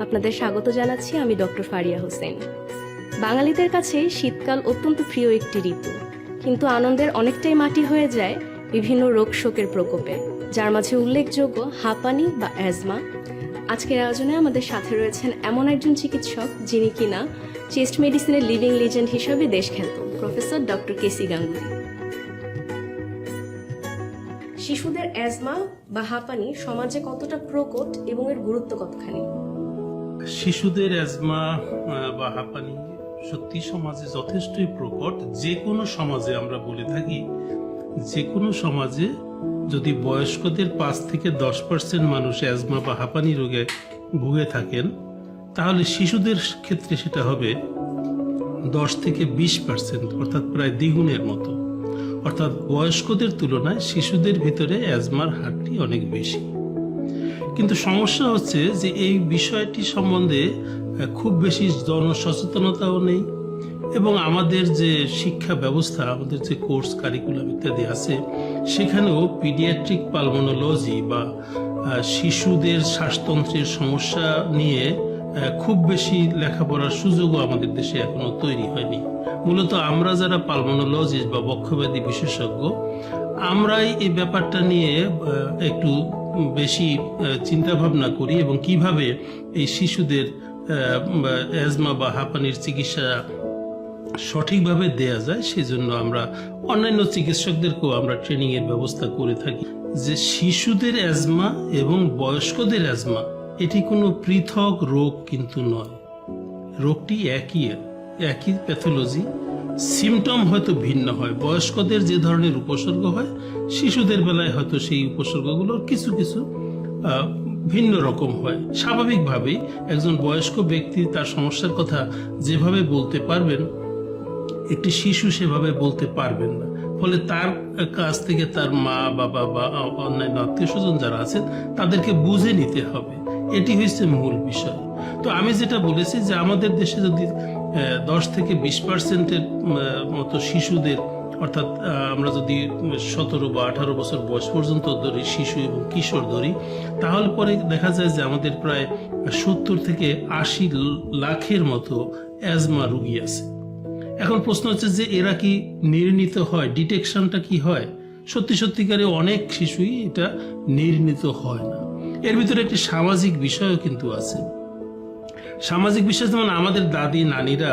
আপনাদের স্বাগত জানাচ্ছি আমি ডক্টর ফারিয়া হোসেন। বাঙালিদের কাছে শীতকাল অত্যন্ত প্রিয় একটি ঋতু। কিন্তু আনন্দের অনেকটাই মাটি হয়ে যায় বিভিন্ন রোগ শোকের প্রকোপে, যার মাঝে উল্লেখযোগ্য হাঁপানি বা অ্যাজমা। আজকের আয়োজনে আমাদের সাথে রয়েছেন এমন একজন চিকিৎসক যিনি কিনা চেস্ট মেডিসিনের লিভিং লিজেন্ড হিসেবে দেশ খ্যাত প্রফেসর ডক্টর কেসি গাঙ্গুলি। শিশুদের অ্যাজমা বা হাঁপানি সমাজে কতটা প্রকট এবং এর গুরুত্ব কতখানি? শিশুদের অ্যাজমা বা হাঁপানি সত্যি সমাজে যথেষ্টই প্রকট। যে কোনো সমাজে আমরা বলে থাকি যে কোনো সমাজে যদি বয়স্কদের পাঁচ থেকে দশ পার্সেন্ট মানুষ অ্যাজমা বা হাঁপানি রোগে ভুগে থাকেন, তাহলে শিশুদের ক্ষেত্রে সেটা হবে দশ থেকে বিশ পার্সেন্ট, অর্থাৎ প্রায় দ্বিগুণের মতো। অর্থাৎ বয়স্কদের তুলনায় শিশুদের ভিতরে অ্যাজমার হারটি অনেক বেশি। কিন্তু সমস্যা হচ্ছে যে এই বিষয়টি সম্বন্ধে খুব বেশি জনসচেতনতাও নেই এবং আমাদের যে শিক্ষা ব্যবস্থা, আমাদের যে কোর্স কারিকুলাম ইত্যাদি আছে, সেখানেও পিডিয়াট্রিক পালমোনোলজি বা শিশুদের শ্বাসতন্ত্রের সমস্যা নিয়ে খুব বেশি লেখাপড়ার সুযোগও আমাদের দেশে এখনও তৈরি হয়নি। মূলত আমরা যারা পালমোনোলজিস্ট বা বক্ষব্যাধি বিশেষজ্ঞ, আমরাই এই ব্যাপারটা নিয়ে একটু বেশি চিন্তা ভাবনা করি এবং কীভাবে এই শিশুদের অ্যাজমা বা হাঁপানির চিকিৎসা সঠিকভাবে দেয়া যায় সেজন্য আমরা অন্যান্য চিকিৎসকদেরকেও আমরা ট্রেনিংয়ের ব্যবস্থা করে থাকি। যে শিশুদের অ্যাজমা এবং বয়স্কদের অ্যাজমা এটি কোনো পৃথক রোগ কিন্তু নয়। রোগটি একই একই প্যাথোলজি সিমটম হয়তো ভিন্ন হয়। বয়স্কদের যে ধরনের উপসর্গ হয়, শিশুদের বেলায় হয়তো সেই উপসর্গগুলোর কিছু কিছু ভিন্ন রকম হয়। স্বাভাবিকভাবেই একজন বয়স্ক ব্যক্তি তার সমস্যার কথা যেভাবে বলতে পারবেন, একটি শিশু সেভাবে বলতে পারবেন না। ফলে তার কাছ থেকে তার মা, বাবা বা অন্যান্য আত্মীয় স্বজন যারা আছেন, তাদেরকে বুঝে নিতে হবে। এটি হচ্ছে মূল বিষয়। তো আমি যেটা বলেছি যে আমাদের দেশে যদি দশ থেকে বিশ পার্সেন্টের মতো শিশুদের, অর্থাৎ আমরা যদি সতেরো বা আঠারো বছর বয়স পর্যন্ত ধরি, শিশু এবং কিশোর ধরি, তাহলে পরে দেখা যায় যে আমাদের প্রায় সত্তর থেকে আশি লাখের মতো অ্যাজমা রুগী আছে। এখন প্রশ্ন হচ্ছে যে এরা কি নির্ণীত হয়? ডিটেকশনটা কি হয়? সত্যি সত্যিকারে অনেক শিশুই এটা নির্ণীত হয় না। এর ভিতরে একটি সামাজিক বিষয়ও কিন্তু আছে। সামাজিক বিষয় যেমন আমাদের দাদি, নানিরা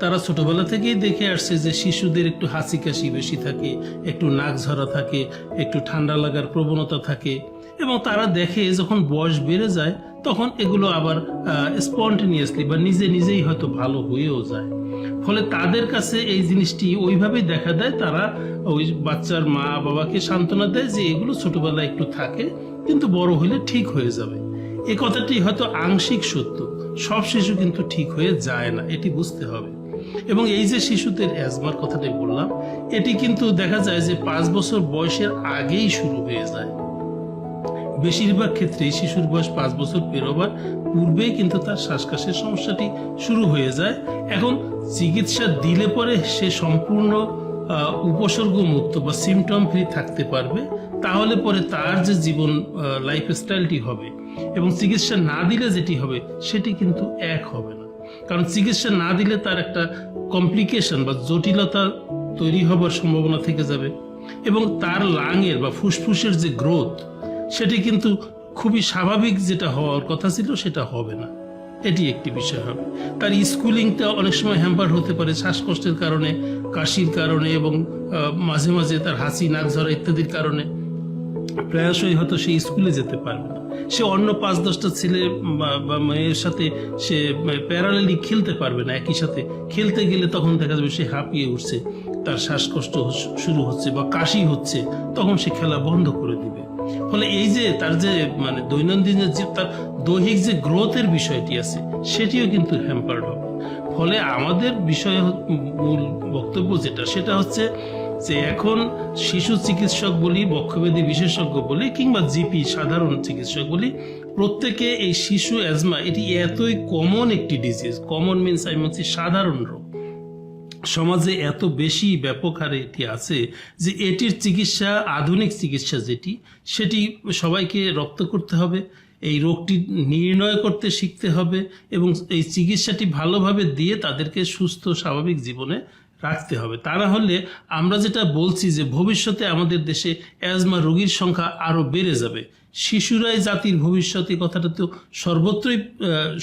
তারা ছোটবেলা থেকেই দেখে আসছে যে শিশুদের একটু হাসি কাশি বেশি থাকে, একটু নাক ঝরা থাকে, একটু ঠান্ডা লাগার প্রবণতা থাকে এবং তারা দেখে যখন বয়স বেড়ে যায়, তখন এগুলো আবার স্পন্টেনিয়াসলি বা নিজে নিজেই হয়তো ভালো হয়েও যায়। ফলে তাদের কাছে এই জিনিসটি ওইভাবেই দেখা দেয়, তারা ওই বাচ্চার মা বাবাকে সান্ত্বনা দেয় যে এগুলো ছোটবেলায় একটু থাকে, কিন্তু বড় হলে ঠিক হয়ে যাবে। এ কথাটি হয়তো আংশিক সত্য। সব শিশু কিন্তু ঠিক হয়ে যায় না, এটি বুঝতে হবে। এবং এই যে শিশুদের অ্যাজমার কথাটি বললাম, এটি কিন্তু দেখা যায় যে পাঁচ বছর বয়সের আগেই শুরু হয়ে যায়। বেশিরভাগ ক্ষেত্রেই শিশুর বয়স পাঁচ বছর পেরোবার পূর্বেই কিন্তু তার শ্বাসকাশের সমস্যাটি শুরু হয়ে যায়। এখন চিকিৎসা দিলে পরে সে সম্পূর্ণ উপসর্গ মুক্ত বা সিমটম ফ্রি থাকতে পারবে। তাহলে পরে তার যে জীবন লাইফ স্টাইলটি হবে এবং চিকিৎসা না দিলে যেটি হবে, সেটি কিন্তু এক হবে না। কারণ চিকিৎসা না দিলে তার একটা কমপ্লিকেশন বা জটিলতা তৈরি হবার সম্ভাবনা থেকে যাবে এবং তার লাংয়ের বা ফুসফুসের যে গ্রোথ, সেটি কিন্তু খুবই স্বাভাবিক যেটা হওয়ার কথা ছিল, সেটা হবে না। এটি একটি বিষয় হবে। তার স্কুলিংটা অনেক সময় হ্যাম্পার হতে পারে শ্বাসকষ্টের কারণে, কাশির কারণে এবং মাঝে মাঝে তার হাসি, নাক ঝরা ইত্যাদির কারণে। প্রায়শই হয়তো সে স্কুলে যেতে পারবে না। সে অন্য পাঁচ, দশটা ছেলে বা- মেয়ের সাথে সে প্যারালেলি খেলতে পারবে না, একই সাথে। খেলতে গেলে তখন দেখা যাবে সে হাঁপিয়ে উঠছে, তার শ্বাসকষ্ট শুরু হচ্ছে বা কাশি হচ্ছে, তখন সে খেলা বন্ধ করে দিবে। ফলে এই যে তার যে মানে দৈনন্দিন যে তার দৈহিক যে গ্রোথের বিষয়টি আছে, সেটিও কিন্তু হ্যাম্পার্ড হবে। ফলে আমাদের বিষয় মূল বক্তব্য যেটা, সেটা হচ্ছে যে এখন শিশু চিকিৎসক বলি, বক্ষব্যাধি বিশেষজ্ঞ বলি, কিংবা জিপি, সাধারণ চিকিৎসক বলি, প্রত্যেকে এই শিশু অ্যাজমা এটি এতই কমন একটি ডিজিজ কমন মিনস আমি বলছি সাধারণ রোগ। সমাজে এত বেশি ব্যাপক হারে এটি আছে যে এটির চিকিৎসা, আধুনিক চিকিৎসা যেটি, সেটি সবাইকে রপ্ত করতে হবে, এই রোগটি নির্ণয় করতে শিখতে হবে, এবং এই চিকিৎসাটি ভালোভাবে দিয়ে তাদেরকে সুস্থ, স্বাভাবিক জীবনে রাখতে হবে। তা না হলে আমরা যেটা বলছি যে ভবিষ্যতে আমাদের দেশে অ্যাজমা রোগীর সংখ্যা আরও বেড়ে যাবে। শিশুরাই জাতির ভবিষ্যৎ, এই কথাটা তো সর্বত্রই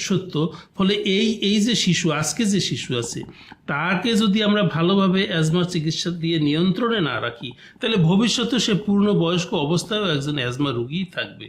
সত্য। ফলে এই এই যে শিশু, আজকে যে শিশু আছে, তাকে যদি আমরা ভালোভাবে অ্যাজমা চিকিৎসা দিয়ে নিয়ন্ত্রণে না রাখি, তাহলে ভবিষ্যতে সে পূর্ণ বয়স্ক অবস্থায়ও একজন অ্যাজমা রোগীই থাকবে।